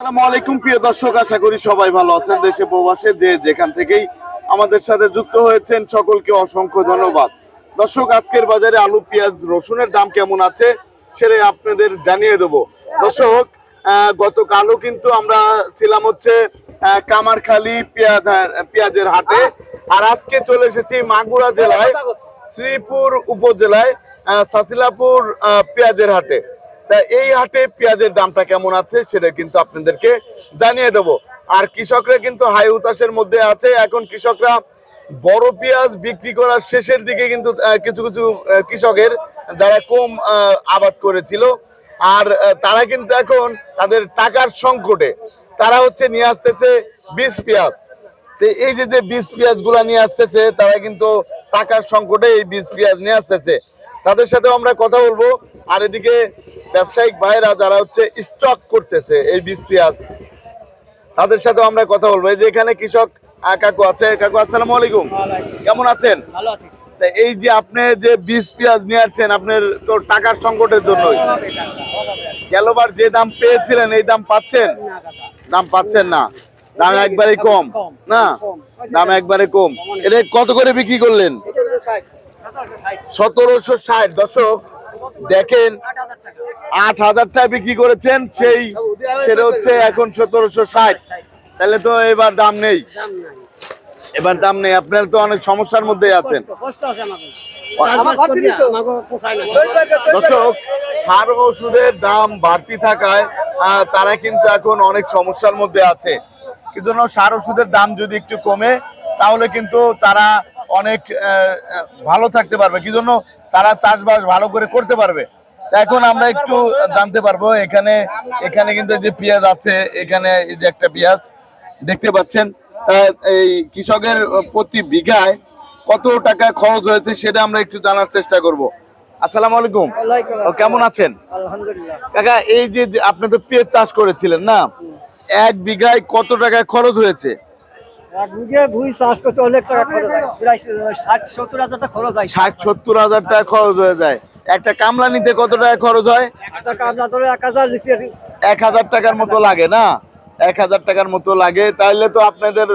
আসসালামু আলাইকুম, প্রিয় দর্শক, আশা করি সবাই ভালো আছেন দেশে প্রবাসে, যে যেখান থেকেই আমাদের সাথে যুক্ত হয়েছেন, সকলকে অসংখ্য ধন্যবাদ। দর্শক, আজকের বাজারে আলু, পেঁয়াজ, রসুনের দাম কেমন আছে সেটা আপনাদের জানিয়ে দেব। দর্শক গতকালও কিন্তু আমরা ছিলাম হচ্ছে কামারখালী পেঁয়াজ পেঁয়াজের হাটে। আর আজকে চলে এসেছি মাগুরা জেলায়, শ্রীপুর উপজেলায় সাসিলাপুর পেঁয়াজের হাটে। তা এই হাটে পেঁয়াজের দামটা কেমন আছে সেটা কিন্তু আপনাদেরকে জানিয়ে দেব। আর কৃষকরা কিন্তু হাই উতাসের মধ্যে আছে। এখন কৃষকরা বড় পেঁয়াজ বিক্রি করার শেষের দিকে কিন্তু কিছু কিছু কৃষকের যারা কম আবাদ করেছিল, আর তারা কিন্তু এখন তাদের টাকার সংকটে। তারা হচ্ছে নিয়ে আসতেছে বিষ পেঁয়াজ। তো এই যে যে বিষ পেঁয়াজগুলা নিয়ে আসতেছে, তারা কিন্তু টাকার সংকটে এই বিষ পেঁয়াজ নিয়ে আসতেছে। তাদের সাথেও আমরা কথা বলব। আর এদিকে ব্যবসায়িক ভাইরা যারা হচ্ছে স্টক করতেছে এই বীজ পেঁয়াজ তাদের সাথে আমরা কথা বলব। এই যে এখানে কৃষক কাকু আছে। কাকু আসসালামু আলাইকুম। কেমন আছেন? ভালো আছি। তা এই যে আপনি যে বীজ পেঁয়াজ নিয়ে আসছেন আপনার তো টাকার সংকটের জন্যই। গেলবার যে দাম পেয়েছিলেন এই দাম পাচ্ছেন? দাম পাচ্ছেন না। দাম একবারে কম। না? দাম একবারে কম। এটা কত করে বিক্রি করলেন? সতেরোশো ষাট। দশক দেখেন। আট হাজার টাকা বিক্রি করেছেন সেই সেটা হচ্ছে এখন সতেরোশো ষাট। তাহলে তো এবার দাম নেই। এবার দাম নেই আপনারা তো অনেক সমস্যার মধ্যে আছেন। দর্শক সার ওষুধের দাম বাড়তি থাকায় তারা কিন্তু এখন অনেক সমস্যার মধ্যে আছে। কি জন্য? সার ওষুধের দাম যদি একটু কমে তাহলে কিন্তু তারা অনেক ভালো থাকতে পারবে। কি জন্য? তারা চাষবাস ভালো করে করতে পারবে। এখন আমরা একটু জানতে পারব এখানে এখানে কিন্তু যে পেঁয়াজ আছে এখানে এই যে একটা পেঁয়াজ দেখতে পাচ্ছেন এই কৃষকের প্রতি বিঘায় কত টাকা খরচ হয়েছে সেটা আমরা একটু জানার চেষ্টা করব। আসসালামু আলাইকুম। কেমন আছেন? আলহামদুলিল্লাহ। কাকা এই যে যে আপনি তো পেঁয়াজ চাষ করেছিলেন না? এক বিঘায় কত টাকা খরচ হয়েছে? এক বিঘে ভুই চাষ করতে অনেক টাকা খরচ হয়। প্রায় ষাট সত্তর হাজার টাকা খরচ হয়। ষাট সত্তর হাজার টাকা খরচ হয়ে যায়। একটা কামলা নিতে কত টাকা খরচ হয়? একটা কামলা ধরে এক হাজার এক হাজার টাকার মতো লাগে না? এক হাজার টাকার মতো লাগে তাহলে তো আপনাদের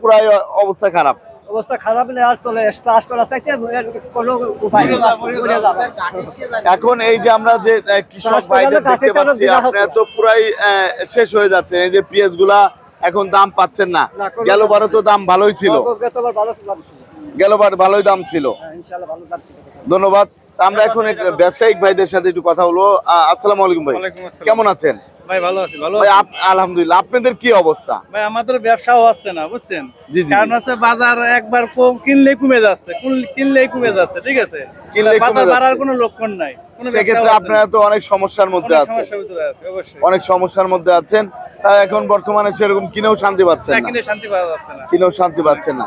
পুরাই অবস্থা খারাপ। অবস্থা খারাপ নেই আর চলে চাষ করা চাইতে কোনো উপায় নেই। চাষ করে করে যাবে। এখন এই যে আমরা যে কৃষক চাষ ভাইদের দেখতে পাচ্ছি আপনারা তো পুরাই শেষ হয়ে যাচ্ছে। এই যে পেঁয়াজগুলা এখন দাম পাচ্ছেন না। গেল বারো তো দাম ভালোই ছিল। গেল বার ভালোই দাম ছিল। হ্যাঁ, ধন্যবাদ। আমরা এখন ব্যবসায়িক ভাইদের সাথে একটু কথা বলব। আসসালাম আলাইকুম ভাই। কেমন আছেন? ভাই ভালো আছি ভালো ভাই আলহামদুলিল্লাহ আপনাদের কি অবস্থা? ভাই আমাদের ব্যবসাও হচ্ছে না বুঝছেন? কারণ হচ্ছে বাজার একবার কম কিনলেই কমে যাচ্ছে কিনলে কমে যাচ্ছে ঠিক আছে? কিনলে কমে বাজার বাড়ার কোনো লক্ষণ নাই। সেক্ষেত্রে আপনারা তো অনেক সমস্যার মধ্যে আছেন। আছে, অনেক সমস্যার মধ্যে আছেন। তা এখন বর্তমানে সেরকম কিনেও শান্তি পাচ্ছেন না কিনেও শান্তি পাচ্ছেন না।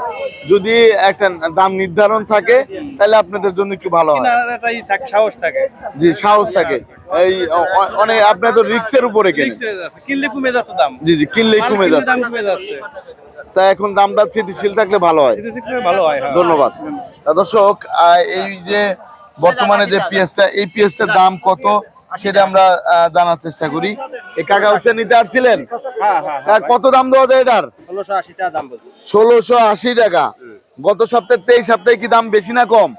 যদি একটা দাম নির্ধারণ থাকে তাহলে আপনাদের জন্য একটু ভালো হয়। সাহস থাকে। জি সাহস থাকে। এই অনেক আপনার তো রিক্সের উপরে। কিনলে কমে যাচ্ছে দাম। জি জি কিনলেই কমে যাচ্ছে। তা এখন দামটা স্থিতিশীল থাকলে ভালো হয়। ভালো হয় হ্যাঁ। ধন্যবাদ। দর্শক এই যে বর্তমানে যে পেঁয়াজটা এই পেঁয়াজটার দাম কত সেটা আমরা জানার চেষ্টা করি। কাকা হচ্ছে নিতে আসছিলেন? হ্যাঁ হ্যাঁ কাকা, কত দাম দেওয়া যায় এটার? ষোলোশো আশি টাকা গত সপ্তাহে এই সপ্তাহে কি দাম বেশি না কম?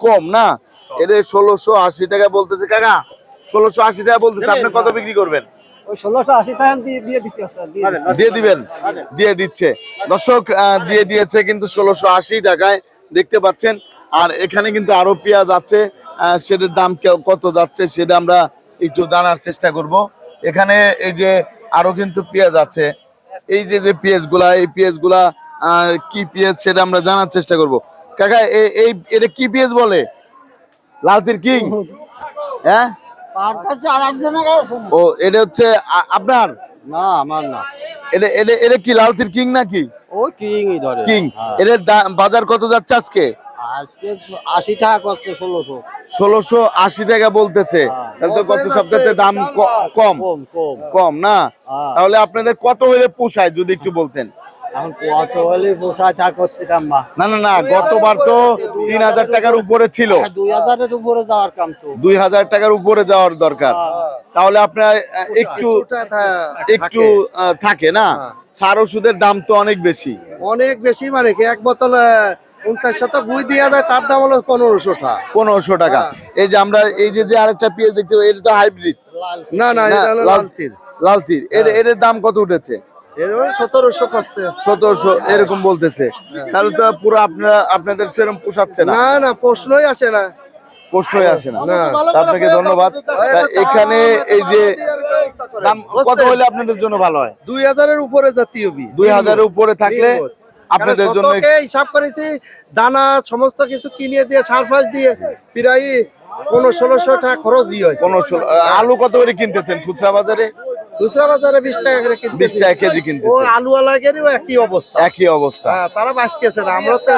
কম না? এটা ষোলোশো আশি টাকা বলতেছে কাকা। ষোলোশো আশি টাকা বলতেছে আপনি কত বিক্রি করবেন? ওই ষোলোশো আশি টাকা দিয়ে দিয়ে দিতে হচ্ছে দিয়ে দিতে। দিয়ে দিবেন? দিয়ে দিচ্ছে। দর্শক আহ, দিয়ে দিয়েছে কিন্তু ষোলোশো আশি টাকায়। দেখতে পাচ্ছেন আর এখানে কিন্তু আরও পেঁয়াজ আছে সেটার দাম কত যাচ্ছে সেটা আমরা একটু জানার চেষ্টা করব। এখানে এই যে আরও কিন্তু পেঁয়াজ আছে এই যে যে পেঁয়াজগুলা এই পেঁয়াজগুলা কি পেঁয়াজ সেটা আমরা জানার চেষ্টা করব। কাকা এই এটা কি পেঁয়াজ বলে? লালতির কিং? হ্যাঁ? ও এটা হচ্ছে আপনার? না আমার না। এটা এটা এটা কি লালতির কিং নাকি? ওই কিংই ধরে। কিং। হ্যাঁ। এর বাজার কত যাচ্ছে আজকে? আজকে আশি টাকা করছে ষোলোশো। ষোলোশো আশি টাকা বলতেছে। হ্যাঁ। তাহলে তো গত সপ্তাহে দাম কম কম। না? হ্যাঁ। তাহলে আপনাদের কত হলে পোষায় যদি একটু বলতেন? এখন কত হলে পোষায় তা করছিলাম মা না না না গতবার তো তিন হাজার টাকার উপরে ছিল। দুই হাজারের উপরে যাওয়ার কাম তো। দুই হাজার টাকার উপরে যাওয়ার দরকার। তাহলে আপনার একটু একটু আহ, থাকে না? সার ওষুধের দাম তো অনেক বেশি। অনেক বেশি মানে কি? এক বোতল পঞ্চাশ শত গুই দেওয়া যায় তার দাম হলো পনেরোশো টাকা। পনেরোশো টাকা। এই যে আমরা এই যে যে আরেকটা পেঁয়াজ দেখতে এটা তো হাইব্রিড না না এটা হলো লাল তীর। লাল তীর। এর এর দাম কত উঠেছে? সতেরোশো করছে। সতেরোশো এরকম বলতেছে। তাহলে তো পুরো আপনারা আপনাদের সেরকম পোষাচ্ছে না। না প্রশ্নই আসে না। প্রশ্নই আসে না। আপনাকে ধন্যবাদ। এখানে এই যে দাম কত হলে আপনাদের জন্য ভালো হয়? দুই হাজারের উপরে জাতীয় দুই হাজারের উপরে থাকলে আপনাদের জন্য হিসাব করেছি দানা সমস্ত কিছু কিনে দিয়ে সার ফাস দিয়ে প্রায় পনেরো ষোলোশো টাকা খরচ দিয়ে কোনো ষোলো- আলু কত করে কিনতেছেন খুচরা বাজারে? খুচরা বাজারে বিশ টাকা করে কিনতে বিশ টাকা কেজি ও কিনতেছেন আলু আলাগেরও একই অবস্থা। একই অবস্থা। হ্যাঁ তারা বাঁচতেছে না আমরা তো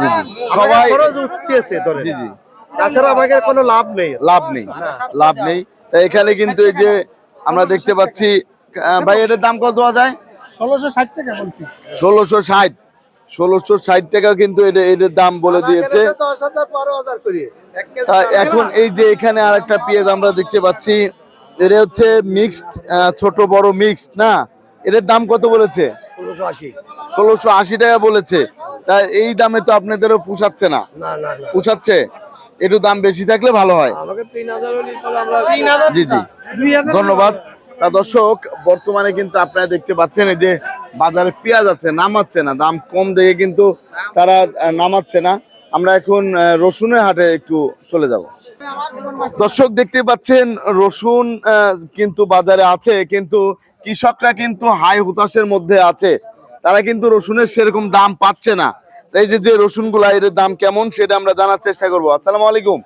জি জি। সবাই খরচ উঠতেছে ধরে জি জি। তাছাড়া আমাদের কোনো লাভ নেই। লাভ নেই লাভ নেই। এখানে কিন্তু এই যে আমরা দেখতে পাচ্ছি আহ, ভাই এটার দাম কত দেওয়া যায়? ষোলোশো ষাট টাকা বলছি। ষোলোশো ষাট। ষোলোশো ষাট টাকা কিন্তু এটা এটার দাম বলে দিয়েছে। এখন এই যে এখানে আরেকটা পেঁয়াজ আমরা দেখতে পাচ্ছি এটা হচ্ছে মিক্সড ছোট বড় মিক্সড না? এটার দাম কত বলেছে? ষোলোশো আশি। টাকা বলেছে। তা এই দামে তো আপনাদেরও পুষাচ্ছে না। পুষাচ্ছে? একটু দাম বেশি থাকলে ভালো হয়। জি জি। ধন্যবাদ। তা দর্শক বর্তমানে কিন্তু আপনারা দেখতে পাচ্ছেন এই যে বাজারে পেঁয়াজ আছে নামাচ্ছে না। দাম কম দেখে কিন্তু তারা নামাচ্ছে না। আমরা এখন রসুনের হাটে একটু চলে যাব। দর্শক দেখতে পাচ্ছেন রসুন আহ, কিন্তু বাজারে আছে কিন্তু কৃষকরা কিন্তু হাই হুতাশের মধ্যে আছে। তারা কিন্তু রসুনের সেরকম দাম পাচ্ছে না। এই যে যে রসুনগুলা এর দাম কেমন সেটা আমরা জানার চেষ্টা করব। আসসালামু আলাইকুম।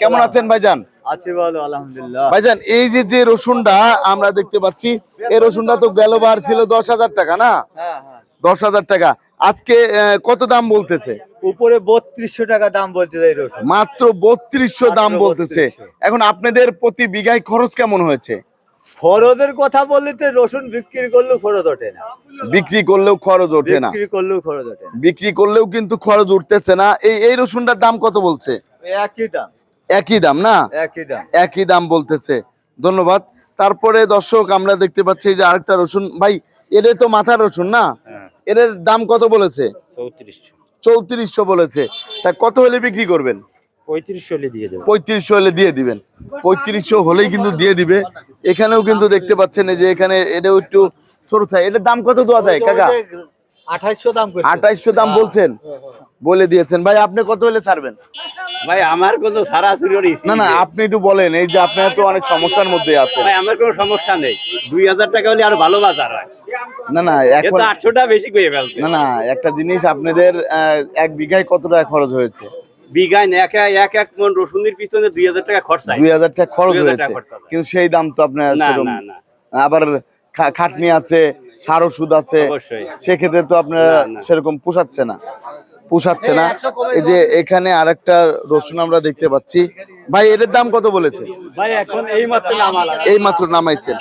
কেমন আছেন ভাইজান? আছি ভালো আলহামদুলিল্লাহ। ভাইজান এই যে যে রসুনটা আমরা দেখতে পাচ্ছি এই রসুনটা তো গেল বার ছিল দশ হাজার টাকা না? হ্যাঁ হ্যাঁ। দশ হাজার টাকা। আজকে কত দাম বলতেছে? উপরে বত্রিশশো টাকা দাম বলতে চাই রসুন। মাত্র বত্রিশশো দাম বলতেছে। এখন আপনাদের প্রতি বিঘায় খরচ কেমন হয়েছে? খরচের কথা বললে তো রসুন বিক্রি করলেও খরচ ওঠে না। বিক্রি করলেও খরচ ওঠে না। বিক্রি করলেও খরচ ওঠে বিক্রি করলেও কিন্তু খরচ উঠতেছে না। এই এই রসুনটার দাম কত বলছে? একই দাম। একই দাম না? একই দাম। একই দাম বলতেছে। ধন্যবাদ। তারপরে দর্শক আমরা দেখতে পাচ্ছি যে আরেকটা রসুন। ভাই এর তো মাথা রসুন না? এর দাম কত বলেছে? চৌত্রিশশো। চৌত্রিশশো বলেছে। তা কত হলে বিক্রি করবেন? পঁয়ত্রিশশো হলে দিয়ে দেবো। পঁয়ত্রিশশো হলে দিয়ে দিবেন। পঁয়ত্রিশশো হলেই কিন্তু দিয়ে দিবে। এখানেও কিন্তু দেখতে পাচ্ছেন যে এখানে এটাও একটু ছোট থাকে এটার দাম কত দেওয়া যায় কাকা? আঠাইশশো দাম আঠাইশশো দাম বলছেন? বলে দিয়েছেন। ভাই আপনি কত হলে ছাড়বেন? ভাই আমার কোনো সারাসরি না না আপনি একটু বলেন এই যে আপনার তো অনেক সমস্যার মধ্যে আছে ভাই আমার কোনো সমস্যা নেই। দুই হাজার টাকা হলে আরও ভালো বাজার হয়। না না এখন তো আটশো টাকা বেশি করে ফেলছে। না না একটা জিনিস আপনাদের এক বিঘায় কত টাকা খরচ হয়েছে? বিঘায় না এক এক এক মন রসুনের পিছনে দুই হাজার টাকা খরচা দুই হাজার টাকা খরচ 2000 হয়েছে। কিন্তু সেই দাম তো আপনার না না না। আবার খাটনি আছে সার ওষুধ আছে। সেক্ষেত্রে তো আপনার। সেরকম পোষাচ্ছে না। পোষাচ্ছে না। এই যে এখানে আরেকটা রসুন আমরা দেখতে পাচ্ছি। ভাই এটার দাম কত বলেছে ভাই এখন এই মাত্র এই মাত্র নামাইছেন।